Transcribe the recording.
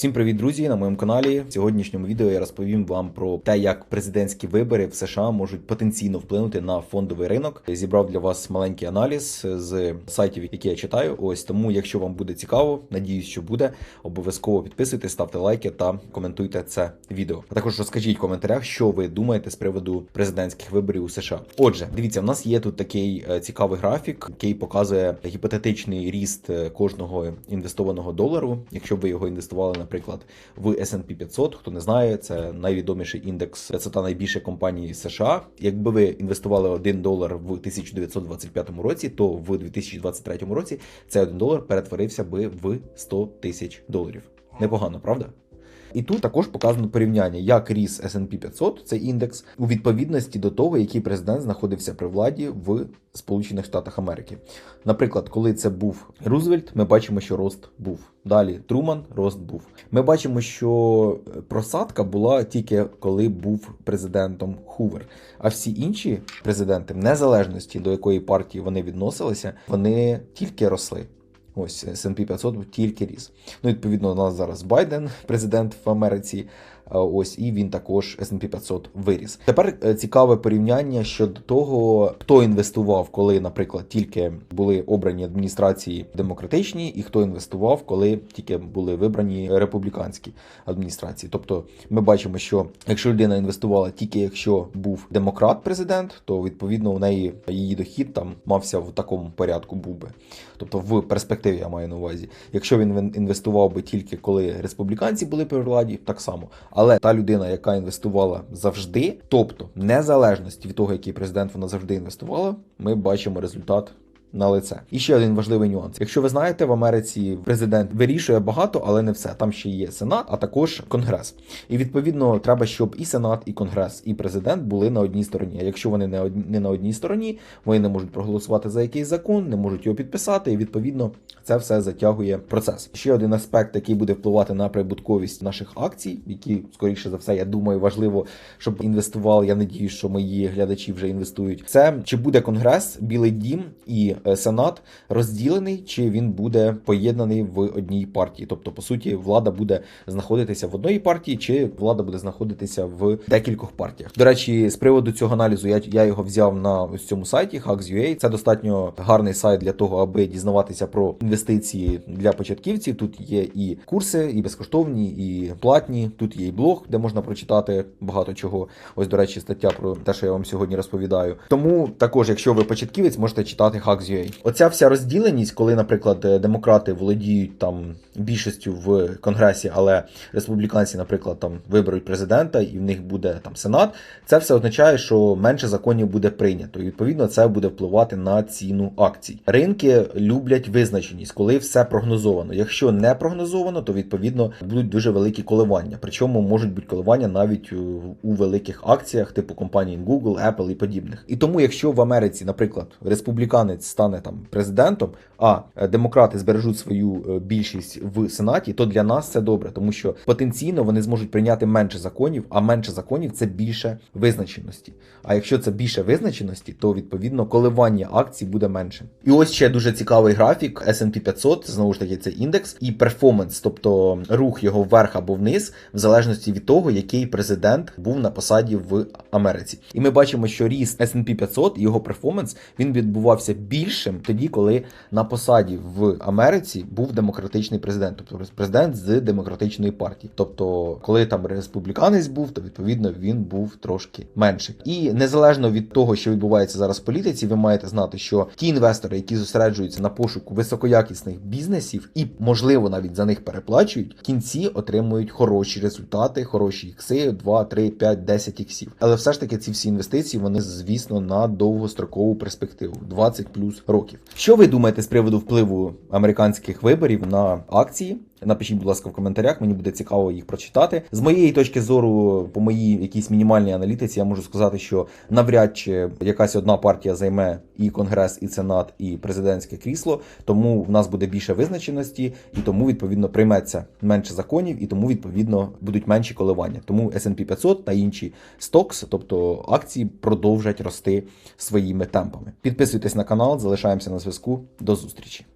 Всім привіт, друзі! На моєму каналі. В сьогоднішньому відео я розповім вам про те, як президентські вибори в США можуть потенційно вплинути на фондовий ринок. Я Зібрав для вас маленький аналіз з сайтів, які я читаю. Ось тому, якщо вам буде цікаво, надіюсь, що буде. Обов'язково підписуйтесь, ставте лайки та коментуйте це відео. А також розкажіть в коментарях, що ви думаєте з приводу президентських виборів у США. Отже, дивіться, в нас є тут такий е, цікавий графік, який показує гіпотетичний ріст е, кожного інвестованого долару, якщо ви його інвестували, наприклад, в S&P 500, хто не знає, це найвідоміший індекс 500 найбільших компаній США. Якби ви інвестували 1 долар в 1925 році, то в 2023 році цей 1 долар перетворився би в 100 тисяч доларів. Непогано, правда? І тут також показано порівняння, як ріс S&P 500, цей індекс, у відповідності до того, який президент знаходився при владі в Сполучених Штатах Америки. Наприклад, коли це був Рузвельт, ми бачимо, що рост був. Далі Труман, рост був. Ми бачимо, що просадка була тільки коли був президентом Хувер. А всі інші президенти, в незалежності до якої партії вони відносилися, вони тільки росли. Ось S&P 500 тільки ріс. Ну, відповідно, у нас зараз Байден, президент в Америці. Ось і він також S&P 500 виріс. Тепер е, цікаве порівняння щодо того, хто інвестував, коли, наприклад, тільки були обрані адміністрації демократичні, і хто інвестував, коли тільки були вибрані республіканські адміністрації. Тобто, ми бачимо, що якщо людина інвестувала тільки якщо був демократ-президент, то відповідно у неї її дохід там мався в такому порядку був би. Тобто, в перспективі я маю на увазі. Якщо він інвестував би тільки коли республіканці були при владі, так само. Але та людина, яка інвестувала завжди, тобто незалежності від того, який президент вона завжди інвестувала, ми бачимо результат. На лице. І ще один важливий нюанс. Якщо ви знаєте, в Америці президент вирішує багато, але не все. Там ще є сенат, а також конгрес. І відповідно треба, щоб і сенат, і конгрес, і президент були на одній стороні. А якщо вони не одні, не на одній стороні, вони не можуть проголосувати за якийсь закон, не можуть його підписати. І відповідно це все затягує процес. Ще один аспект, який буде впливати на прибутковість наших акцій, які скоріше за все, я думаю, важливо, щоб інвестували. Я надію, що мої глядачі вже інвестують. Це чи буде конгрес, білий дім і сенат розділений, чи він буде поєднаний в одній партії. Тобто, по суті, влада буде знаходитися в одній партії, чи влада буде знаходитися в декількох партіях. До речі, з приводу цього аналізу я я його взяв на ось цьому сайті Hacks.ua. Це достатньо гарний сайт для того, аби дізнаватися про інвестиції для початківців. Тут є і курси, і безкоштовні, і платні. Тут є і блог, де можна прочитати багато чого. Ось, до речі, стаття про те, що я вам сьогодні розповідаю. Тому також, якщо ви початківець, можете читати Hacks News.ua. Оця вся розділеність, коли, наприклад, е, демократи володіють там більшістю в конгресі, але республіканці, наприклад, там виберуть президента і в них буде там сенат. Це все означає, що менше законів буде прийнято. І відповідно це буде впливати на ціну акцій. Ринки люблять визначеність, коли все прогнозовано. Якщо не прогнозовано, то відповідно будуть дуже великі коливання. Причому можуть бути коливання навіть у великих акціях, типу компаній Google, Apple і подібних. І тому, якщо в Америці, наприклад, республіканець стане там президентом, а е, демократи збережуть свою е, більшість в сенаті, то для нас це добре, тому що потенційно вони зможуть прийняти менше законів, а менше законів це більше визначеності. А якщо це більше визначеності, то відповідно коливання акцій буде менше. І ось ще дуже цікавий графік S&P 500, знову ж таки, це індекс і перформанс, тобто рух його вверх або вниз, в залежності від того, який президент був на посаді в Америці. І ми бачимо, що ріст S&P 500, його перформанс, він відбувався більшим тоді, коли на посаді в Америці був демократичний президент, тобто президент з демократичної партії. Тобто, коли там республіканець був, то відповідно він був трошки менший. І незалежно від того, що відбувається зараз в політиці, ви маєте знати, що ті інвестори, які зосереджуються на пошуку високоякісних бізнесів і, можливо, навіть за них переплачують, в кінці отримують хороші результати, хороші ікси, 2, 3, 5, 10 іксів. Але все ж таки ці всі інвестиції, вони, звісно, на довгострокову перспективу 20 плюс років. Що ви думаєте з приводу впливу американських виборів на акції? Напишіть, будь ласка, в коментарях, мені буде цікаво їх прочитати. З моєї точки зору, по моїй якійсь мінімальній аналітиці, я можу сказати, що навряд чи якась одна партія займе і конгрес, і сенат, і президентське крісло. Тому в нас буде більше визначеності, і тому відповідно прийметься менше законів, і тому відповідно будуть менші коливання. Тому S&P 500 та інші стокс, тобто акції, продовжать рости своїми темпами. Підписуйтесь на канал, залишаємося на зв'язку. До зустрічі.